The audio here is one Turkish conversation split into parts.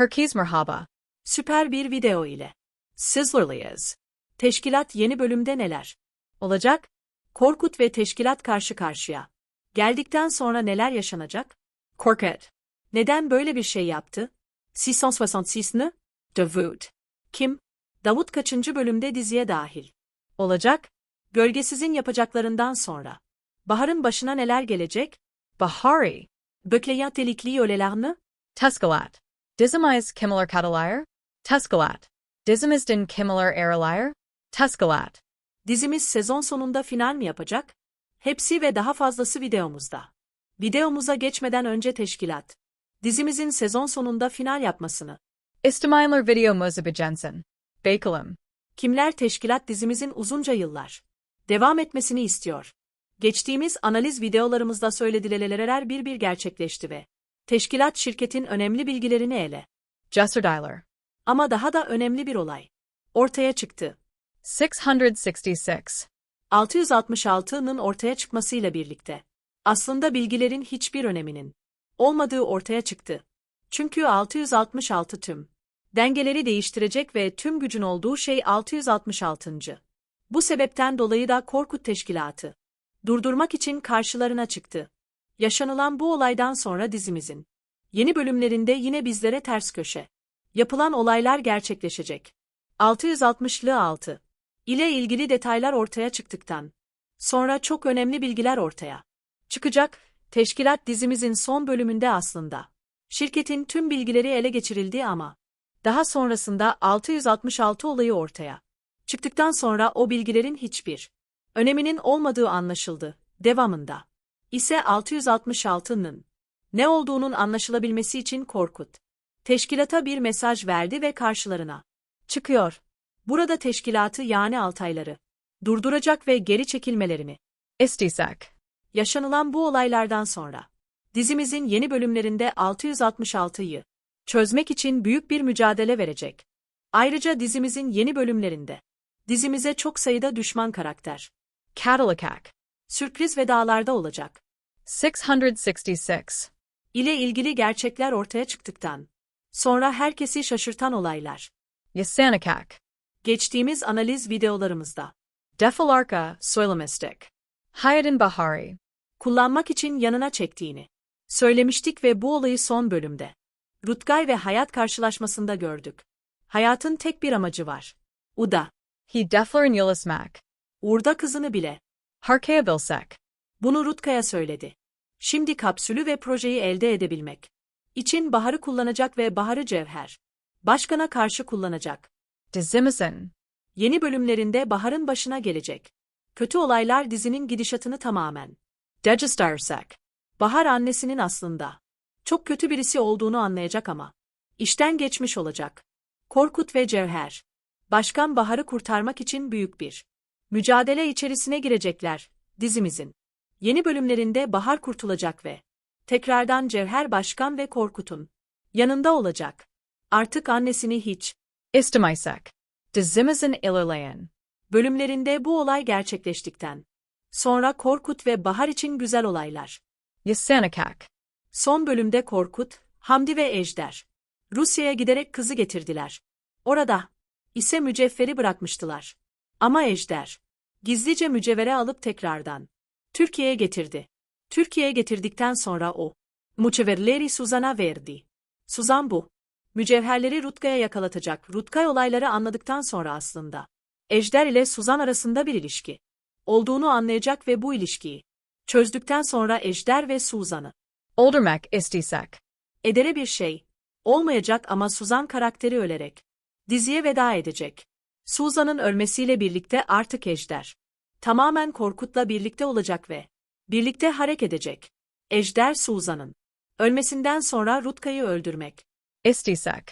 Herkes merhaba. Süper bir video ile. Sizzler'lıyız. Teşkilat yeni bölümde neler? Olacak? Korkut ve teşkilat karşı karşıya. Geldikten sonra neler yaşanacak? Korkut. Neden böyle bir şey yaptı? 666 ne? Davut. Kim? Davut kaçıncı bölümde diziye dahil? Olacak? Gölgesizin yapacaklarından sonra. Bahar'ın başına neler gelecek? Bahari. Bekleyen delikli yölelerini? Teskalat. Dizimiz kimiler katalayır? Teskalat. Dizimizdin kimiler eralayır? Teskalat. Dizimiz sezon sonunda final mi yapacak? Hepsi ve daha fazlası videomuzda. Videomuza geçmeden önce teşkilat. Dizimizin sezon sonunda final yapmasını. İstimiler video muzabijensin. Bakalım. Kimler teşkilat dizimizin uzunca yıllar devam etmesini istiyor. Geçtiğimiz analiz videolarımızda söyledileler bir bir gerçekleşti ve teşkilat şirketin önemli bilgilerini ele. Jesserdiler. Ama daha da önemli bir olay ortaya çıktı. 666. 666'nın ortaya çıkmasıyla birlikte aslında bilgilerin hiçbir öneminin olmadığı ortaya çıktı. Çünkü 666 tüm dengeleri değiştirecek ve tüm gücün olduğu şey 666. Bu sebepten dolayı da Korkut Teşkilatı durdurmak için karşılarına çıktı. Yaşanılan bu olaydan sonra dizimizin yeni bölümlerinde yine bizlere ters köşe yapılan olaylar gerçekleşecek. 660'lı 6 ile ilgili detaylar ortaya çıktıktan sonra çok önemli bilgiler ortaya çıkacak. Teşkilat dizimizin son bölümünde aslında şirketin tüm bilgileri ele geçirildi ama daha sonrasında 666 olayı ortaya çıktıktan sonra o bilgilerin hiçbir öneminin olmadığı anlaşıldı. Devamında ise 666'nın ne olduğunun anlaşılabilmesi için Korkut teşkilata bir mesaj verdi ve karşılarına çıkıyor. Burada teşkilatı yani Altayları durduracak ve geri çekilmelerini İstisak. yaşanılan bu olaylardan sonra dizimizin yeni bölümlerinde 666'yı çözmek için büyük bir mücadele verecek. Ayrıca dizimizin yeni bölümlerinde dizimize çok sayıda düşman karakter Cadillac. sürpriz vedalarda olacak 666. ile ilgili gerçekler ortaya çıktıktan sonra herkesi şaşırtan olaylar. Yasanakak. Geçtiğimiz analiz videolarımızda Defalarka. Söylemistik Hayadin Bahari. kullanmak için yanına çektiğini söylemiştik ve bu olayı son bölümde Rutkay ve Hayat karşılaşmasında gördük. Hayatın tek bir amacı var. O da He deflarin yulismak. Uğur'da kızını bile. Harkea bilsek. Bunu Rutkay'a söyledi. Şimdi kapsülü ve projeyi elde edebilmek için Bahar'ı kullanacak ve Bahar'ı Cevher başkana karşı kullanacak. Dizimizin. Yeni bölümlerinde Bahar'ın başına gelecek. Kötü olaylar dizinin gidişatını tamamen Degistarsek. Bahar annesinin aslında çok kötü birisi olduğunu anlayacak ama işten geçmiş olacak. Korkut ve Cevher Başkan Bahar'ı kurtarmak için büyük bir mücadele içerisine girecekler. Dizimizin yeni bölümlerinde Bahar kurtulacak ve tekrardan Cevher Başkan ve Korkut'un yanında olacak. Artık annesini hiç İstimisek. Dizimizin ilerleyen. bölümlerinde bu olay gerçekleştikten sonra Korkut ve Bahar için güzel olaylar. Yasanakak. Son bölümde Korkut, Hamdi ve Ejder Rusya'ya giderek kızı getirdiler. Orada ise mücevheri bırakmıştılar. Ama Ejder gizlice mücevhere alıp tekrardan Türkiye'ye getirdi. Türkiye'ye getirdikten sonra o mücevherleri Suzan'a verdi. Suzan bu mücevherleri Rutkay'a yakalatacak. Rutkay olayları anladıktan sonra aslında Ejder ile Suzan arasında bir ilişki olduğunu anlayacak ve bu ilişkiyi çözdükten sonra Ejder ve Suzan'ı Oldermek istisek. edere bir şey olmayacak ama Suzan karakteri ölerek diziye veda edecek. Suzan'ın ölmesiyle birlikte artık Ejder tamamen Korkut'la birlikte olacak ve birlikte hareket edecek. Ejder Suzan'ın ölmesinden sonra Rutkay'ı öldürmek İstisek.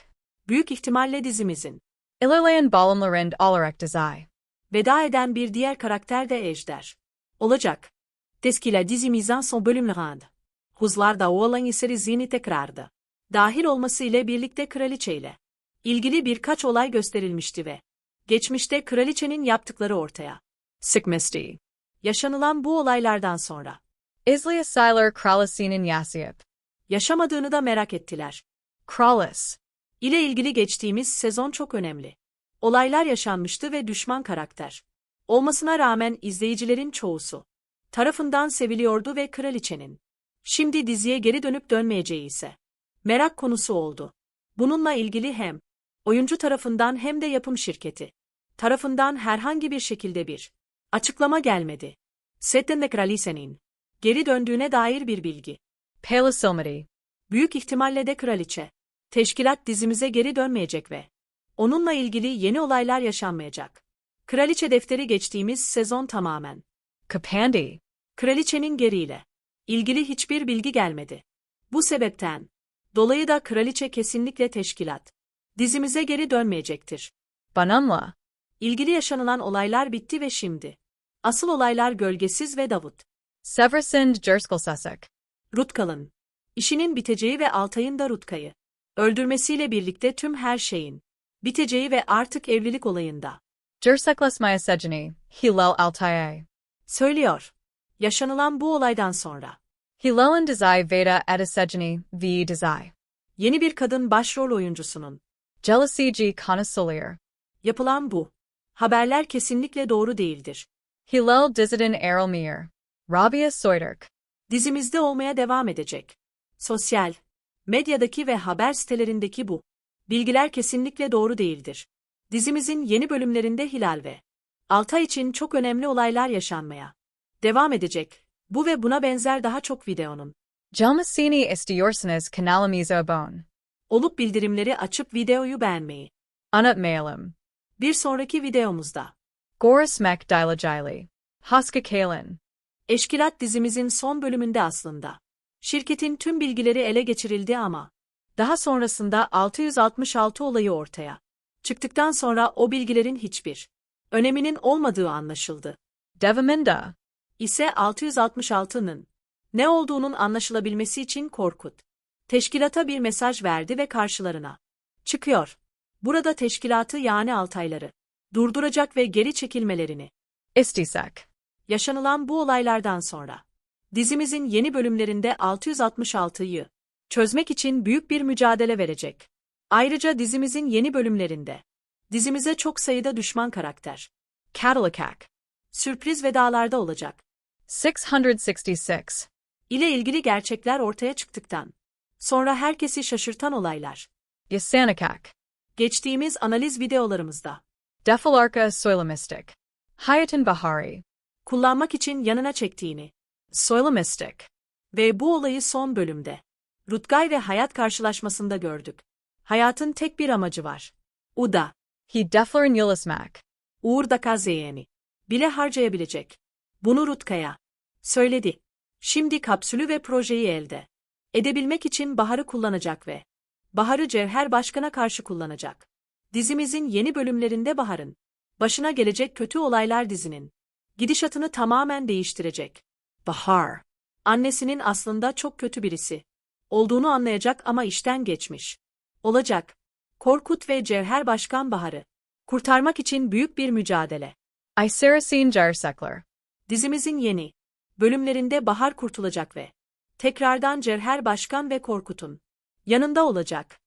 büyük ihtimalle dizimizin İlerleyen bağlamlarında olarak dizay. veda eden bir diğer karakter de Ejder olacak. Teskila dizimizin son bölümlerinde huzlarda olan eseri zihni tekrardı. Dahil olması ile birlikte kraliçeyle ilgili birkaç olay gösterilmişti ve geçmişte kraliçenin yaptıkları ortaya Sikmisti. yaşanılan bu olaylardan sonra Islia Siler Kralasinin Yasiyip. yaşamadığını da merak ettiler. Kralis. ile ilgili geçtiğimiz sezon çok önemli. Olaylar yaşanmıştı ve düşman karakter. Olmasına rağmen izleyicilerin çoğusu tarafından seviliyordu ve kraliçenin. Şimdi diziye geri dönüp dönmeyeceği ise merak konusu oldu. Bununla ilgili hem oyuncu tarafından hem de yapım şirketi tarafından herhangi bir şekilde bir açıklama gelmedi. Setten de kraliçenin geri döndüğüne dair bir bilgi. Pela Silmedy. Büyük ihtimalle de kraliçe. Teşkilat dizimize geri dönmeyecek ve onunla ilgili yeni olaylar yaşanmayacak. Kraliçe defteri geçtiğimiz sezon tamamen. Kapandi. Kraliçenin geriyle ilgili hiçbir bilgi gelmedi. Bu sebepten dolayı da kraliçe kesinlikle teşkilat dizimize geri dönmeyecektir. Banumla. İlgili yaşanılan olaylar bitti ve şimdi. Asıl olaylar gölgesiz ve Davut. Seversind Jerskelsusuk. Rutkal'ın işinin biteceği ve Altay'ın da Rutka'yı öldürmesiyle birlikte tüm her şeyin biteceği ve artık evlilik olayında Jersekles Myasegini. Hillel Altaye. söylüyor. Yaşanılan bu olaydan sonra Hillel Desai Veda Adisegini V. Desai. yeni bir kadın başrol oyuncusunun Jealousy Connoisseur. yapılan bu haberler kesinlikle doğru değildir. Hillel Dizidin Erelmir. Rabia Soyderk. Dizimizde olmaya devam edecek. Sosyal medyadaki ve haber sitelerindeki bu bilgiler kesinlikle doğru değildir. Dizimizin yeni bölümlerinde Hilal ve Altay için çok önemli olaylar yaşanmaya devam edecek. Bu ve buna benzer daha çok videonun Jelmasini istiyorsanız kanalimize abone. olup bildirimleri açıp videoyu beğenmeyi. Unutmayalım. Bir sonraki videomuzda Gorismek Dilajili. Haska Kalin. Eşkilat dizimizin son bölümünde aslında şirketin tüm bilgileri ele geçirildi ama daha sonrasında 666 olayı ortaya çıktıktan sonra o bilgilerin hiçbir öneminin olmadığı anlaşıldı. Devaminda. ise 666'nın ne olduğunun anlaşılabilmesi için Korkut teşkilata bir mesaj verdi ve karşılarına çıkıyor. Burada teşkilatı yani Altayları durduracak ve geri çekilmelerini Istisek. Yaşanılan bu olaylardan sonra dizimizin yeni bölümlerinde 666'yı çözmek için büyük bir mücadele verecek. Ayrıca dizimizin yeni bölümlerinde dizimize çok sayıda düşman karakter Cadillac. sürpriz vedalarda olacak. 666. ile ilgili gerçekler ortaya çıktıktan sonra herkesi şaşırtan olaylar. Yasanikak. Geçtiğimiz analiz videolarımızda Defilarka Soilamistic. Hayatın Bahari. kullanmak için yanına çektiğini Soilamistic. ve bu olayı son bölümde Rutkay ve Hayat karşılaşmasında gördük. Hayatın tek bir amacı var. O da He Deflarin Yulismak. Uğur Dakazeyen'i bile harcayabilecek. Bunu Rutkaya söyledi. Şimdi kapsülü ve projeyi elde edebilmek için Bahar'ı kullanacak ve Bahar'ı Cevher Başkan'a karşı kullanacak. Dizimizin yeni bölümlerinde Bahar'ın başına gelecek kötü olaylar dizinin gidişatını tamamen değiştirecek. Bahar, annesinin aslında çok kötü birisi olduğunu anlayacak ama işten geçmiş. Olacak. Korkut ve Cevher Başkan Bahar'ı kurtarmak için büyük bir mücadele. Isarasin Jarsekler. Dizimizin yeni bölümlerinde Bahar kurtulacak ve tekrardan Cevher Başkan ve Korkut'un yanında olacak.